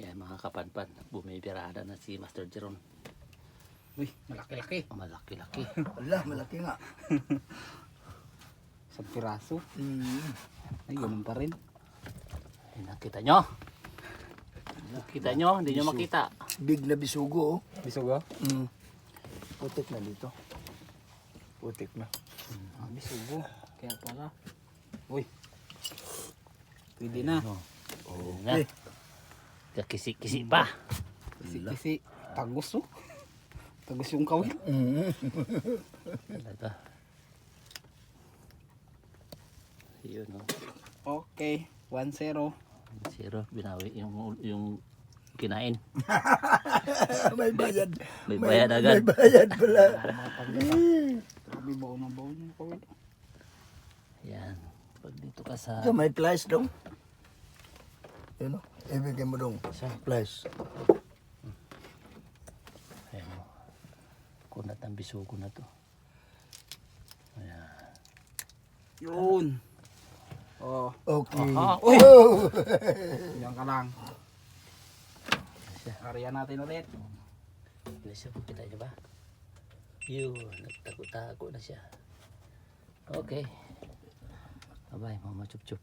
Yan mga kapanpan, bumibirada na si Master Jeron. Uy, malaki-laki. Malaki-laki. Ala, malaki nga. Sa piraso. Mm. Ay, ganun pa rin. Ay, nakita nyo? Nakita nyo? Hindi nyo makita. Big na bisugo, oh. Bisugo? Mm. Putik na dito. Putik na. Ah, bisugo. Kaya pala. Uy. Pwede na. Oh. Oo nga. Kakisi-kisi pa. Kasi tagos oh. Tagos yung kawil. Mm. Talaga. Yun o. Okay. 1-0. Zero. Binawi yung, yung kinain. may bayad. May bayad agad. May bayad pala. Grabe baon na baon yung kawil. Yan. Pag dito ka sa... So, may flash dong. Yun o. Ibigay mo dong. Flash. Ayan o. Kunat ang bisugo na to. Ayan. Yun. Oh, Okay. Aha. Uy! Oh. yan ka lang. Siya. Ariyan natin ulit. Siya po kita niyo ba? Yun. Nagtago-tago na siya. Okay. Bye-bye, mama chup-chup.